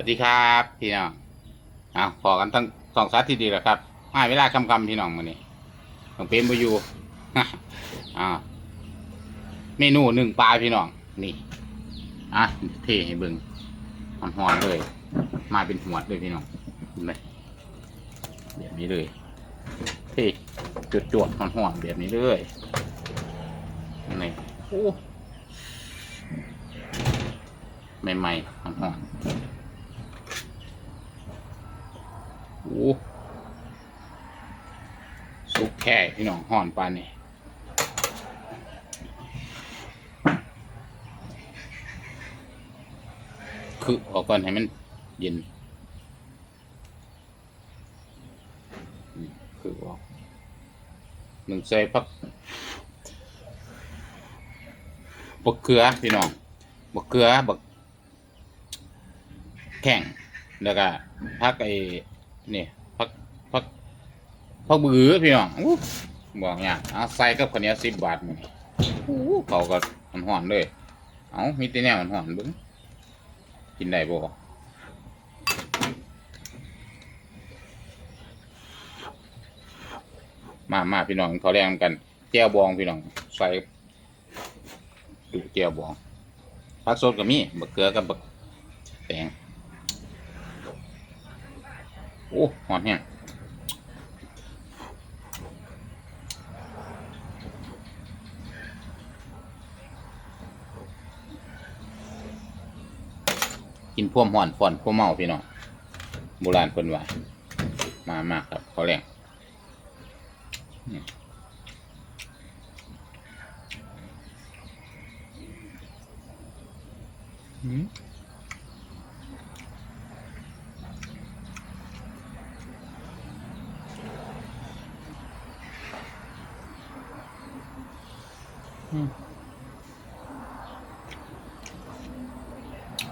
สวัสดีครับพี่น้องเอาพอกันทั้งสองสาธิตดีแล้วครับมาเวลาคำคำพี่น้องมานี่ต้องเป็นบอยู่อ่าเมนูหนึ่งปลาพี่น้อง นี่ อะเทให้เบิ่งหอนๆเลย มาเป็นหัวดเลยพี่น้องเห็นไหมแบบนี้เลย เทจวดๆหอนๆแบบนี้เลยนี่โอ้ใหม่ๆหอนๆ โอ้ สุกแค่พี่น้องห่อนปานนี่คือออกก่อนให้มันเย็นคือออกหนึ่งใส่พักบักเกลือพี่น้องบักเกลือบักแข็งแล้วก็พักไอ นี่พักพักพักบือพี่น้องบอกอย่างเอาใส่กับข้าวเหนียวสิบบาทนี่อู้เขาก็มันหอนเลย เอามีแต่แนวมันหอนบึ้งกินได้บ่มามาพี่น้องเขาแรงกันแก้วบองพี่น้องใส่ดูแก้วบองผักสดก็มีบักเกลือกับบักแตง โอ้หอมแห้งกินพ่วมห่อนฟ่อนพ่วมเมาพี่น้องโบราณคนว่า มามากครับเขาแรงอืม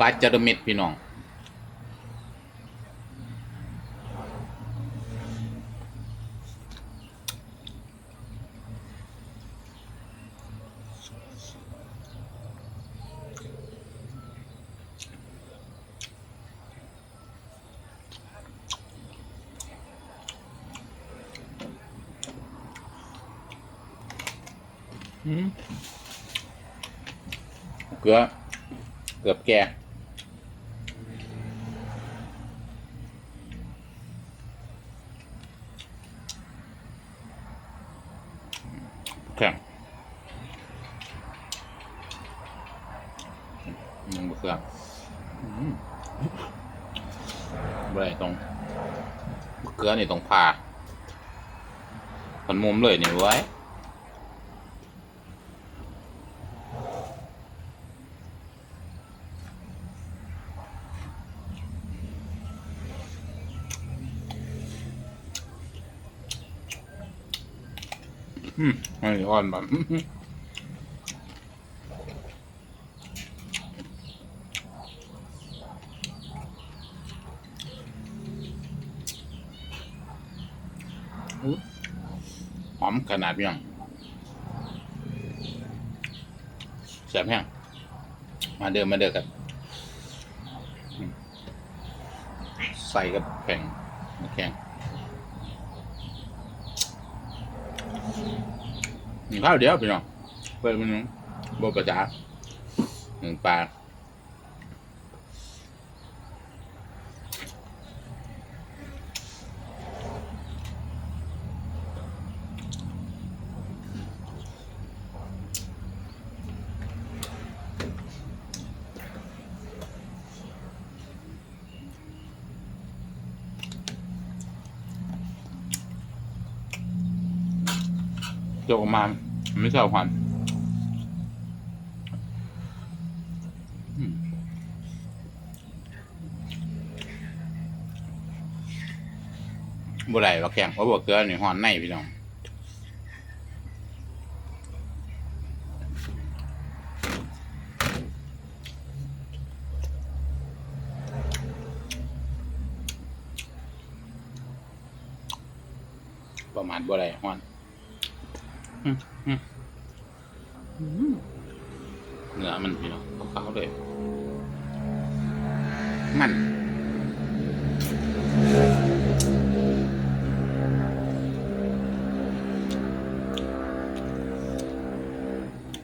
ปลาจาระเม็ดพี่น้องเกลือเกือบแก่แข็ง ยังบเกลืออืมบ่ได้ตรงเกลือนี่ตรงผ่าคนมุมเลยนี่ไว้ยอืมอันนี้อ่อนแบบอุ๊ยหอ มขนาดยังแซ่บแห้งมาเดิมมาเดิมกันใส่กับแข็งแข็งข้าวเดียวพี่น้องเปิดมันบ่ประจาหนึ่งปลา จกออกมาไม่ใช่หวานบ่ได้ว่าแข็งเพราะบ่เกลือนี่หอนในพี่น้องประมาณบ่ได้หอน เนื้อมันพี่น้องขาวๆเลย มัน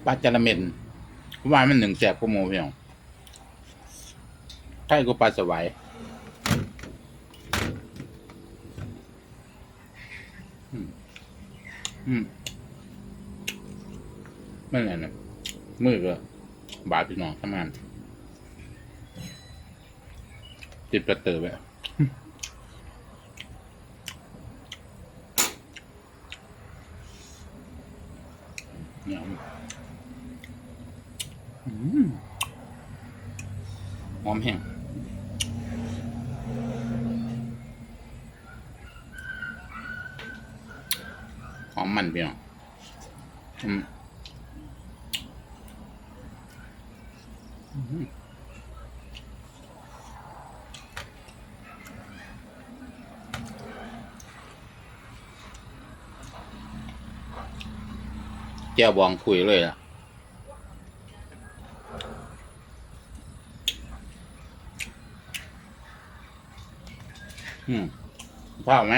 ปลาจระเม็ดว่ามันหนึ่งแสบกูโมพี่น้องใช่กูปลาสวายอืม อืม ไม่เลยนะมือก็บาดพี่น้องทำงานติดประเตอร์ไปเนี่ยอืมหอมแห้งหอมมันพี่น้องอืมอืม แก้วบองคุยเลยล่ะอืมข้าวไหม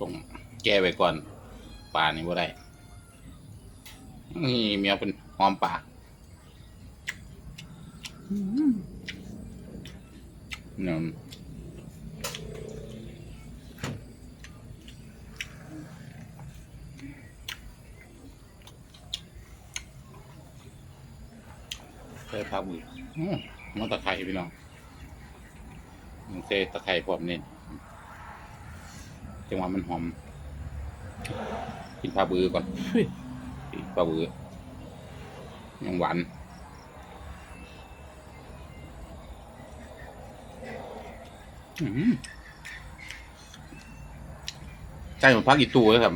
ต้องแก้ ไว้ก่อนปลานี่บ่ได้นี่เมียเป็นหอมปลาเนี่ยใส่ผักบุยอื้อมันตะไคร้พี่น้องมันเซตะไคร้พร้อมนี่จังหวะมันหอม กินปลาบือก่อนเฮ้ยกินปลาบือยังหวานอื้อหือใช่ผมพักอีกตู้เลยครับ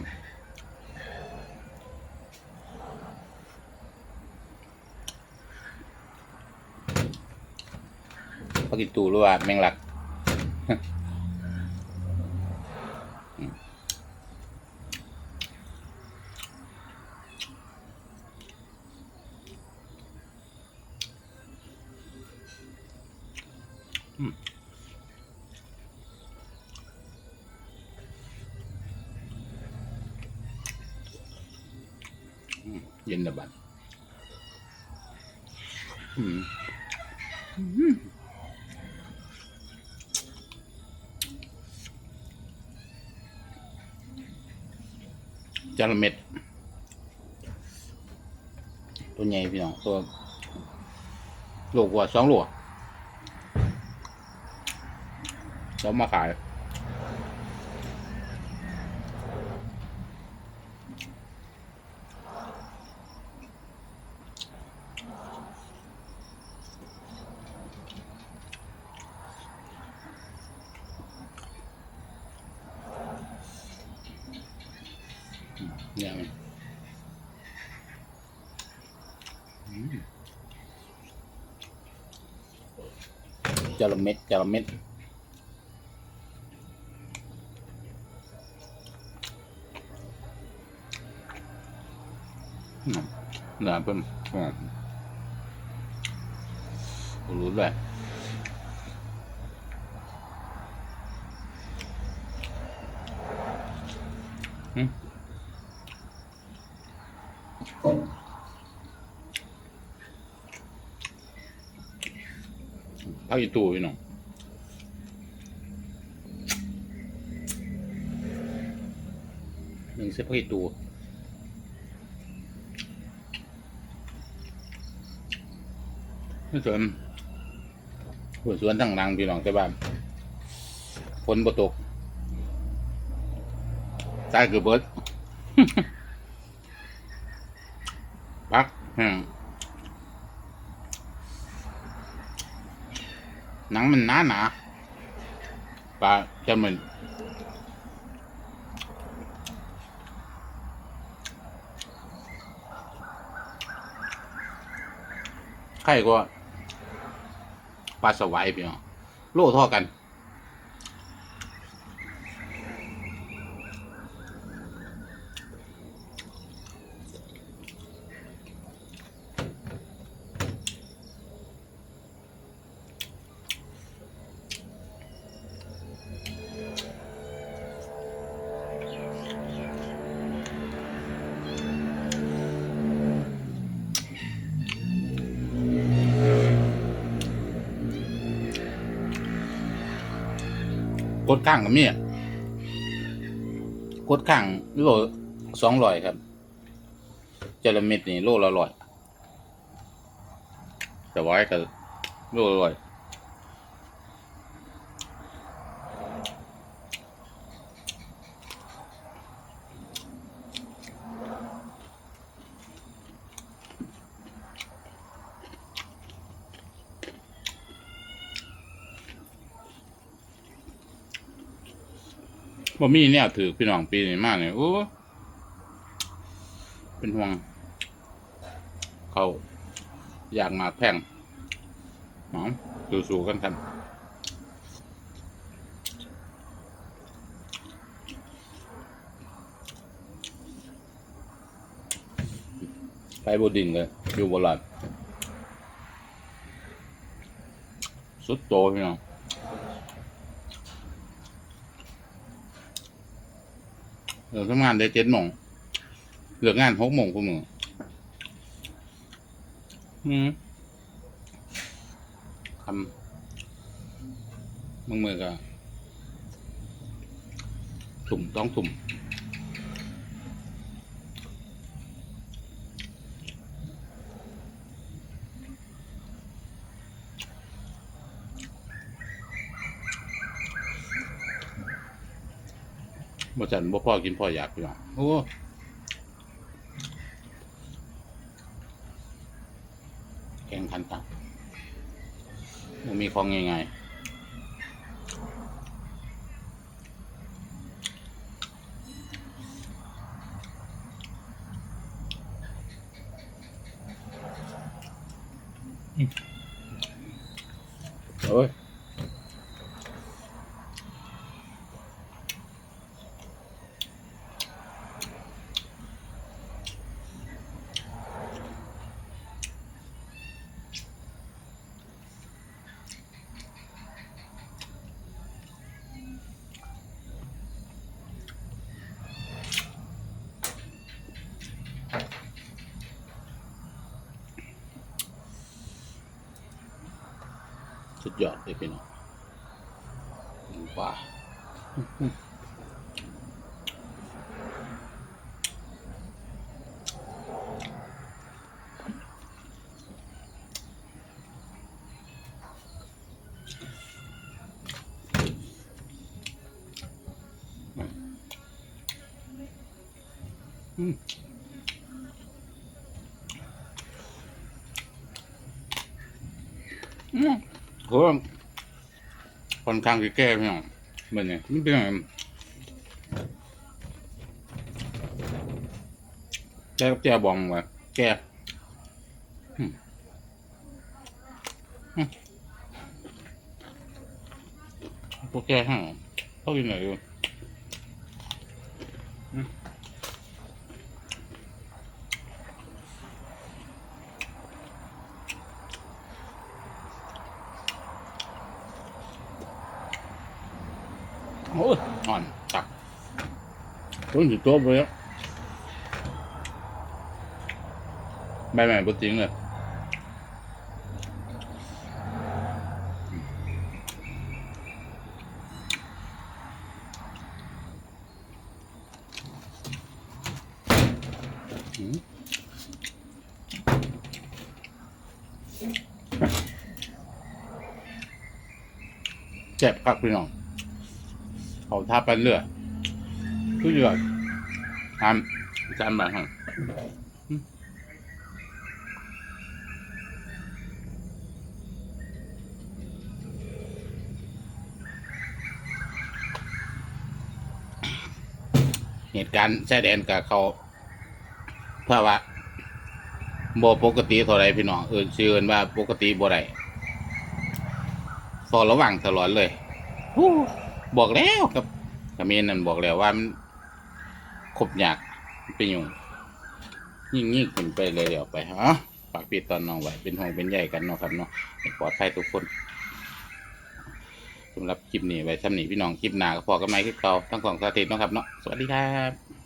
พักอีกตู้หรือว่าแมงลัก เย็นนะบัดอืมอืมจาระเม็ดตัวใหญ่พี่น้อง ตัวโลกว่าสองโล แล้วมาขาย เนี่ยมันอืมจระเม็ดจระเม็ด เนื้อเพิ่มหอมรู้เลยพักอีตู้พี่น้องหนึ่งเส้นพักอีตู้นี่ สวนหัวสวนทั้งรังพี่น้องแต่บ้านฝนบ่ตกตายเกือบเบิดพักแห้งหนังมันหนาหนาปลาจะเหมือนไข่ก็ ปลาสวายพี่น้องโลเท่อกัน กดข้างกับเมียกดข้างโลสองร้อยครับจระเม็ดนี่โลละร้อยแต่ไว้กับโลละร้อย บ่มีเนี่ยถือพี่น้องปีนี้มากเลยโอ้เป็นห่วง เขาอยากมาแพงหมอสู้ๆกันครับไปบดินเลยอยู่บนหลัดสุดโตพี่น้อง เออทำงานได้เจ็ดโมงเหลืองานหกโมงกูมืออืมคำมึงมือก็ถุ่มต้องถุ่ม บ่จันบ่พ่อกินพ่ออยากพี่น้องโอ้แข่งขันตักมันมีของง่ายๆโอ้ย สุดยอดเลยพี่น้องว้าอืมอืม โหค่อนข้างที่แก้พี่น้องเหมือนเนี่ยมันเป็นไงแก้กับแก้บองว่ะแก้พวกแก้ห้างเขาอยู่ไหนอยู่ โอ้ยอ่อนตักต้นสุดโต๊ะไปแล้วใบใหม่บดจริงเลยอืมเจ็บครับพี่น้อง เขาทาเป็นเลือดทุกอย่างทำจำแบบนั้นเหตุการณ์แสดงกับเขาเพราะว่าบ่ปกติเท่าไรพี่น้องเอินชื่อเอินว่าปกติบ่ได้ต่อระหว่างตลอดเลยู้ บอกแล้วครับกระเมนนั่นบอกแล้วว่ามันขบยากมันเป็นอยุงยิ่งยิ่งขึ้นไปเลยเดี๋ยวไปฮะฝากพี่ตอนน้องไว้เป็นห่วงเป็นใหญ่กันเนาะครับเนาะปลอดภัยทุกคนสำหรับคลิปนี้ไว้สำหนีพี่น้องคลิปหน้าก็พอกันไหมคลิปเก่าทั้งสองสาธิตเนาะครับเนาะสวัสดีครับ